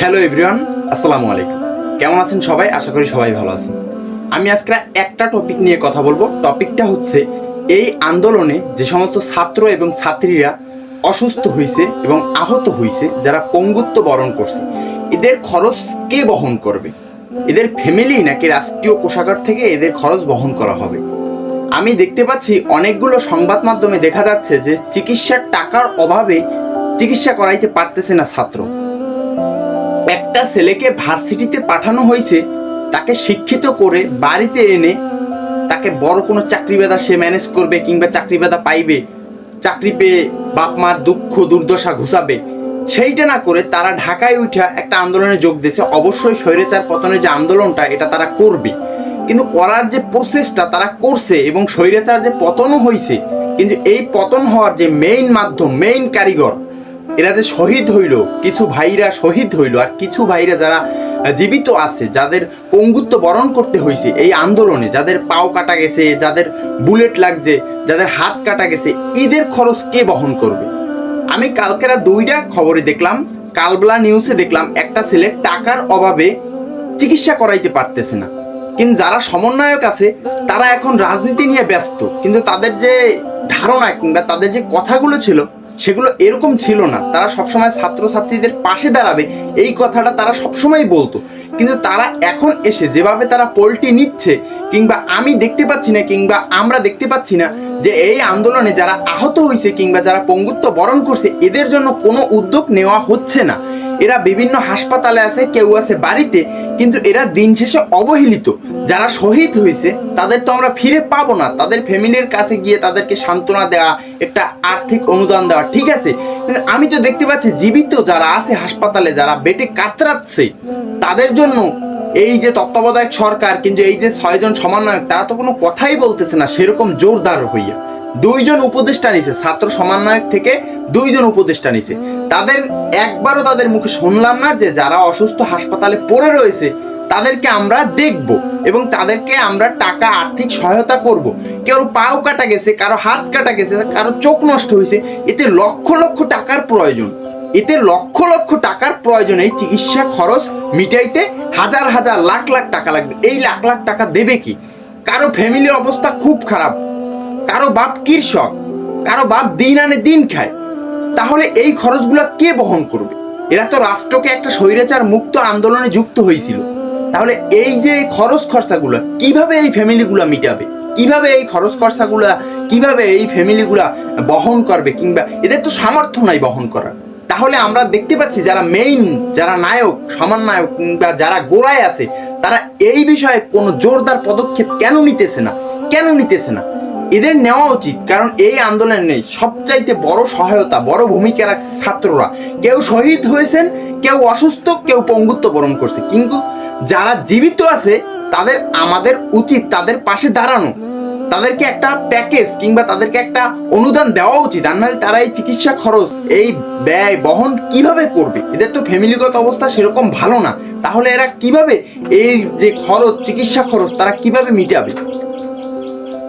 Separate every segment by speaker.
Speaker 1: Hello everyone আসসালামু আলাইকুম। কেমন আছেন সবাই? আশা করি সবাই ভালো আছেন। আমি আজকে একটা টপিক নিয়ে কথা বলব। টপিকটা হচ্ছে এই আন্দোলনে যে সমস্ত ছাত্র এবং ছাত্রীরা অসুস্থ হয়েছে এবং আহত হয়েছে যারা পঙ্গুত্ব বরণ করছে, এদের খরচ কে বহন করবে? এদের ফ্যামিলি নাকি রাষ্ট্রীয় কোষাগার থেকে এদের খরচ বহন করা হবে? আমি দেখতে পাচ্ছি অনেকগুলো সংবাদ মাধ্যমে দেখা যাচ্ছে যে চিকিৎসার টাকার অভাবে চিকিৎসা করাইতে পারতেছে না ছাত্র। একটা ছেলেকে ভার্সিটিতে পাঠানো হয়েছে, তাকে শিক্ষিত করে বাড়িতে এনে তাকে বড় কোনো চাকরি বেদা সে ম্যানেজ করবে কিংবা চাকরি বেদা পাইবে, চাকরি পেয়ে বাপ মার দুঃখ, দুর্দশা ঘুষাবে। সেইটা না করে তারা ঢাকায় উঠা একটা আন্দোলনে যোগ দিয়েছে। অবশ্যই স্বৈরাচার পতনের যে আন্দোলনটা, এটা তারা করবে। কিন্তু করার যে প্রসেসটা তারা করছে এবং স্বৈরাচার যে পতনও হয়েছে, কিন্তু এই পতন হওয়ার যে মেইন মাধ্যম মেইন কারিগর এরা যে শহীদ হইল, কিছু ভাইরা শহীদ হইল আর কিছু ভাইরা যারা জীবিত আছে, যাদের পঙ্গুত্ব বরণ করতে হয়েছে এই আন্দোলনে, যাদের পাও কাটা গেছে, যাদের বুলেট লাগছে, যাদের হাত কাটা গেছে, ঈদের খরচ কে বহন করবে? আমি কালকেরা দুইটা খবরে দেখলাম, কালবলা নিউজে দেখলাম, একটা ছেলে টাকার অভাবে চিকিৎসা করাইতে পারতেছে না। কিন্তু যারা সমন্বয়ক আছে, তারা এখন রাজনীতি নিয়ে ব্যস্ত। কিন্তু তাদের যে ধারণা কিংবা তাদের যে কথাগুলো ছিল সেগুলো এরকম ছিল না। তারা সবসময় ছাত্রছাত্রীদের পাশে দাঁড়াবে। এই কথাটা তারা সবসময় বলতো। কিন্তু তারা এখন এসে যেভাবে তারা পোলটি নিচ্ছে, কিংবা আমি দেখতে পাচ্ছি না, কিংবা আমরা দেখতে পাচ্ছি না, যে এই আন্দোলনে যারা আহত হয়েছে কিংবা যারা পঙ্গুত্ব বরণ করছে, এদের জন্য কোনো উদ্যোগ নেওয়া হচ্ছে না। এরা বিভিন্ন হাসপাতালে আছে, কেউ আছে বাড়িতে, কিন্তু এরা দিন শেষে অবহেলিত। যারা শহীদ হয়েছে, তাদের তো আমরা ফিরে পাবো না। তাদের ফ্যামিলির কাছে গিয়ে তাদেরকে সান্ত্বনা দেওয়া, একটা আর্থিক অনুদান দেওয়া, ঠিক আছে? কিন্তু আমি তো দেখতে পাচ্ছি জীবিত যারা আছে হাসপাতালে, যারা বেটে কাতরাচ্ছে, তাদের জন্য এই যে তত্ত্বাবধায়ক সরকার, কিন্তু এই যে ছয়জন সমন্বয়ক, তারা তো কোনো কথাই বলতেছে না, সেরকম জোরদার হইয়া। দুইজন উপদেষ্টা নিছে, ছাত্র সমন্বয়ক থেকে দুইজন উপদেষ্টা নিছে। তাদের একবারও তাদের মুখে শুনলাম না যে যারা অসুস্থ হাসপাতালে পড়ে রয়েছে, তাদেরকে আমরা দেখব এবং তাদেরকে আমরা টাকা আর্থিক সহায়তা করব। কেউ পাও কাটা গেছে, কারও হাত কাটা গেছে, কারও চোখ নষ্ট হয়েছে, এতে লক্ষ লক্ষ টাকার প্রয়োজন। এতে লক্ষ লক্ষ টাকার প্রয়োজন এই চিকিৎসা খরচ মিটাইতে হাজার হাজার লাখ লাখ টাকা লাগবে। এই লাখ লাখ টাকা দেবে কি? কারও ফ্যামিলির অবস্থা খুব খারাপ, কারও বাপ কৃষক, কারও বাপ দিন আনে দিন খায়। তাহলে এই খরচগুলো কে বহন করবে? এরা তো রাষ্ট্রকে একটা স্বৈরাচার মুক্ত আন্দোলনে যুক্ত হয়েছিল। তাহলে এই যে খরচ খরচাগুলো, কীভাবে এই ফ্যামিলিগুলো মিটাবে? কীভাবে এই খরচ খরচাগুলা, কীভাবে এই ফ্যামিলিগুলা বহন করবে কিংবা এদের তো সামর্থ্য নাই বহন করার? তাহলে আমরা দেখতে পাচ্ছি যারা মেইন যারা নায়ক সমন্বয়ক কিংবা যারা গোড়ায় আছে, তারা এই বিষয়ে কোনো জোরদার পদক্ষেপ কেন নিতেছে না? কেন নিতেছে না? এদের নেওয়া উচিত, কারণ এই আন্দোলনে সবচাইতে বড় সহায়তা, বড় ভূমিকা রাখছে ছাত্ররা। কেউ শহীদ হয়েছেন, কেউ অসুস্থ, কেউ পঙ্গুত্ব বরণ করছে। কিন্তু যারা জীবিত আছে, তাদের আমাদের উচিত, তাদের পাশে দাঁড়ানো। তাদেরকে একটা প্যাকেজ কিংবা তাদেরকে একটা অনুদান দেওয়া উচিত, আর নাহলে তারা এই চিকিৎসা খরচ, এই ব্যয় বহন কীভাবে করবে? এদের তো ফ্যামিলিগত অবস্থা সেরকম ভালো না। তাহলে এরা কীভাবে এই যে খরচ, চিকিৎসা খরচ, তারা কীভাবে মিটাবে?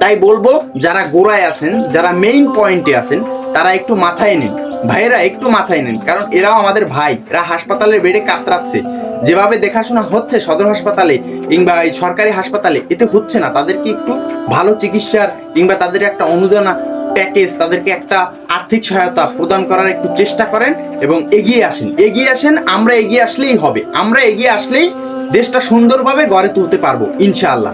Speaker 1: তাই বলব, যারা গোড়ায় আছেন, যারা মেইন পয়েন্টে আছেন, তারা একটু মাথায় নিন। ভাইয়েরা, একটু মাথায় নিন, কারণ এরাও আমাদের ভাই, এরা হাসপাতালের বেডে কাতরাচ্ছে। যেভাবে দেখাশোনা হচ্ছে সদর হাসপাতালে কিংবা এই সরকারি হাসপাতালে, এতে হচ্ছে না। তাদেরকে একটু ভালো চিকিৎসার কিংবা তাদের একটা অনুদানা প্যাকেজ তাদেরকে একটা আর্থিক সহায়তা প্রদান করার একটু চেষ্টা করেন এবং এগিয়ে আসেন। এগিয়ে আসেন, আমরা এগিয়ে আসলেই হবে। আমরা এগিয়ে আসলেই দেশটা সুন্দরভাবে গড়ে তুলতে পারব, ইনশাআল্লাহ।